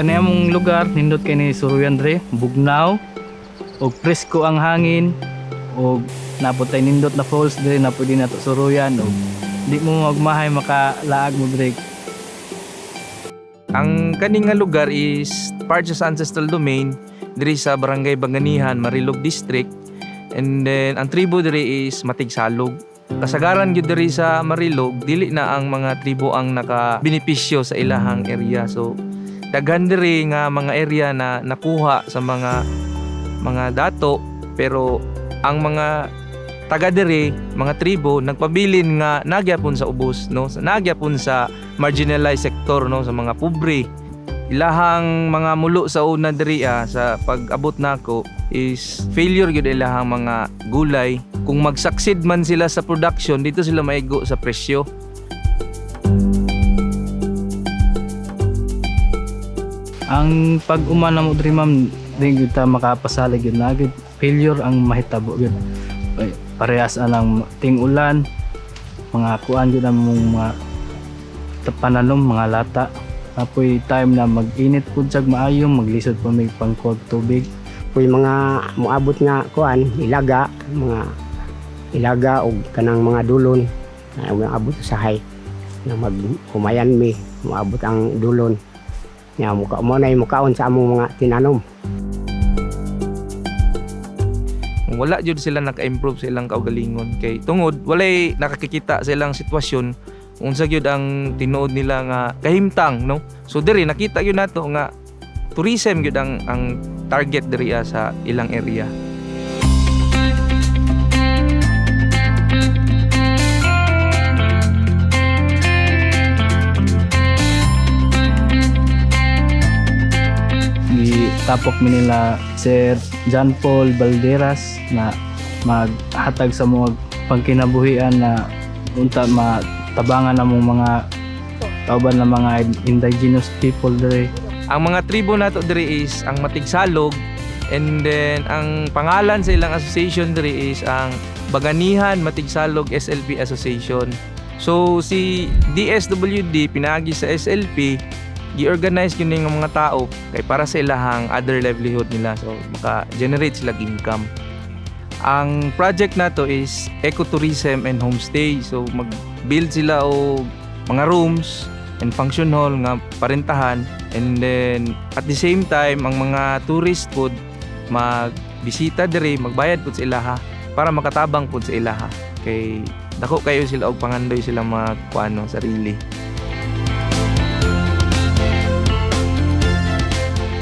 kani among lugar nindot kay ni Suruyan dre, bugnaw og presko ang hangin og naputay nindot na falls dre na pwede nato suruyan og di mo magmahay makalaag mo dre Ang kaning nga lugar is part sa ancestral domain diri sa Barangay Banganihan, Marilog District. And then ang tribo diri is Matigsalog. Kasagaran gyud diri sa Marilog, dili na ang mga tribo ang naka-benepisyo sa ilahang area. So daghan diri nga mga area na nakuha sa mga mga dato pero ang mga taga diri, mga tribo nagpabilin nga nagyapon sa ubos no, nagyapon sa marginalized sector no? Sa mga pobre. Ilahang mga mulo sa una diri ah, sa pag-abot nako is failure gyud ilahang mga gulay. Kung mag-succeed man sila sa production dito sila maigo sa presyo ang pag umana mo dre ma'am di gyud ta makapasalig yun na gyud failure ang mahitabo Ay, parehas anang ting ulan mga kuan gyud ang mga ta- pananom mga lata. Apoy time na mag-init pud sag maayo maglisod pa may pangkuwag tubig. Kung mga muabot nga kuan ilaga mga ilaga og kanang mga dulon na abot usahay na mag humayan mi muabot ang dulon nga muka mo na mukaon sa among mga tinanom. Wala jud sila naka-improve sa ilang kaugalingon. Kay tungod walay nakakikita sa ilang sitwasyon unsa gyud ang tinuod nila nga kahimtang no? So diri nakita gyud nato nga tourism gyud ang ang target diri ah, sa ilang area gitapok mi nila Sir John Paul Balderas na maghatag sa mga pangkinabuhian na unta matabangan na mong mga kauban na mga indigenous people dere ang mga tribo nato diri is ang Matigsalog and then ang pangalan sa ilang association diri is ang Baganihan Matigsalog SLP Association. So si DSWD pinagi sa SLP gi-organize yun yung mga tao kay para sa ilahang other livelihood nila so maka-generate sila income. Ang project nato is ecotourism and homestay. So mag-build sila og mga rooms and function hall nga parentahan and then at the same time ang mga tourist pod magbisita diri magbayad pud sa ilaha para makatabang pud sa ilaha kay dako kayo sila og pangandoy sila mga kuano sarili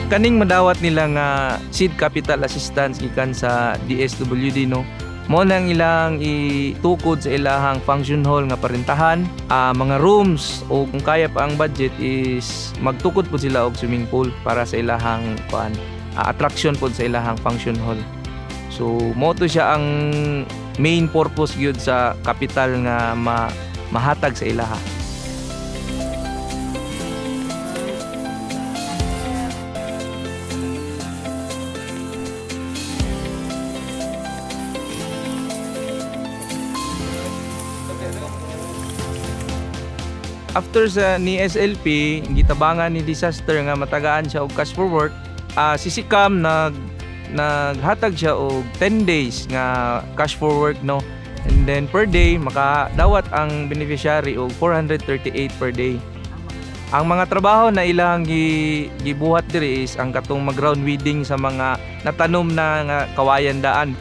kaning madawat nila nga seed capital assistance gikan sa DSWD no? Mo nang ilang itukod sa ilahang function hall nga parentahan. Ah, mga rooms o kung kaya pa ang budget is magtukod po sila og swimming pool para sa ilahang kuan ah, attraction po sa ilahang function hall. So mo to siya ang main purpose gyud sa capital nga ma mahatag sa ilaha after sa ni SLP gitabangan ni disaster nga matagaan siya og cash for work ah, si Sikam nag naghatag siya og 10 days nga cash for work no? And then per day makadawat ang beneficiary og 438 per day. Ang mga trabaho na ilang gi, gibuhat diri is ang katong mag ground weeding sa mga natanom na nga kawayan daan.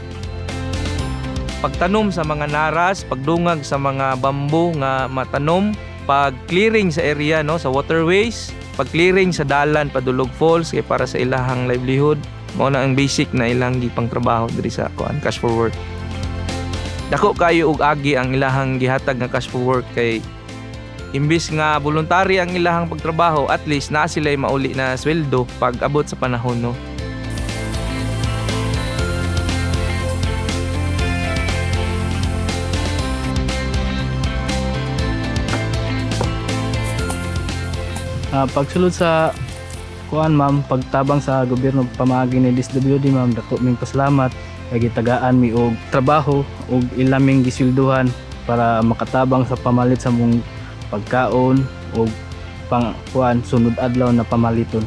Pagtanom sa mga naras pagdungag sa mga bambo nga matanom pag clearing sa area no sa waterways pag clearing sa dalan padulog falls kay para sa ilahang livelihood. Mao na ang basic na ilang gipang trabaho diri sa kuan cash for work. Dako kayo og agi ang ilahang gihatag nga cash for work kay imbis nga voluntary ang ilahang pagtrabaho at least na sila mauli na sweldo pag abot sa panahon no Ah, pagsulod sa kuan ma'am pagtabang sa gobyerno pamaagi ni DSWD ma'am dako ming pasalamat kay gitagaan mi og trabaho og ilaming gisilduhan para makatabang sa pamalit sa mong pagkaon og pang kuan sunod adlaw na pamaliton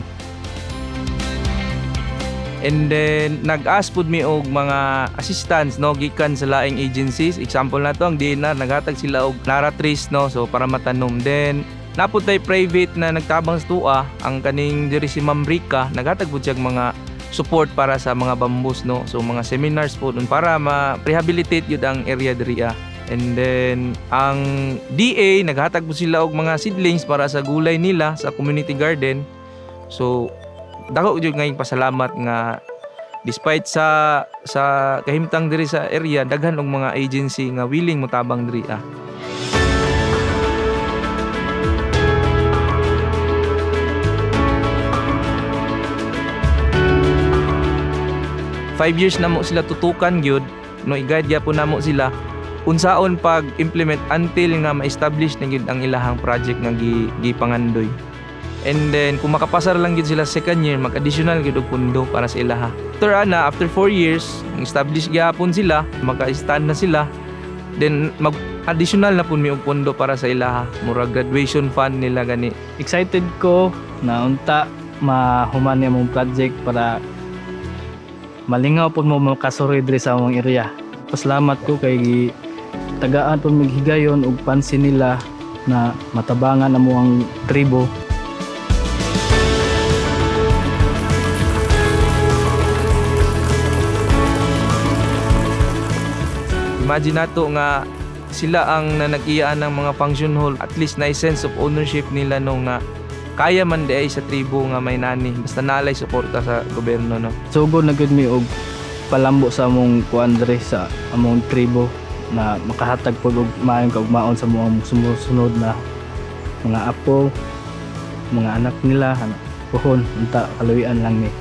And then nag-ask pud mi og mga assistants no gikan sa laing agencies. Example na to ang DNR naghatag sila og naratrice no so para matanom. Then napud tay private na nagtabang sa tuwa ang kaning diri si Ma'am Rica naghatag pud mga support para sa mga bambus no. So mga seminars po dun para ma-rehabilitate yun ang area diri ah. And then ang DA naghatag po sila og mga seedlings para sa gulay nila sa community garden. So dako jud ngayong pasalamat nga despite sa sa kahimtang diri sa area daghan og mga agency nga willing motabang diri ah. Five years na mo sila tutukan gyud no i-guide gyapon namo sila unsaon pag implement until nga ma-establish na gyud ang ilahang project nga gi, gipangandoy. And then kung makapasar lang gyud sila sa second year mag-additional gyud og pundo para sa ilaha. After ana after 4 years establish gyapon sila, maka-stand na sila. Then mag additional na pun mi og pundo para sa ilaha. Mura graduation fund nila gani. Excited ko na unta mahuman niya mong project para malingaw po mo makasuri diri sa among area. Pasalamat ko kay tagaan po maghigayon ug pansin nila na matabangan amo ang tribo Imagine nato nga sila ang nanag-iyaan ng mga function hall at least na sense of ownership nila nung nga kaya man di ay sa tribo nga may nani basta nalay suporta sa gobyerno no? Sugod na gud mi og palambo sa among kuandre sa among tribo na makahatag po og maayong kaugmaon sa mga sumusunod na mga apo mga anak nila anak pohon unta kaluyan lang ni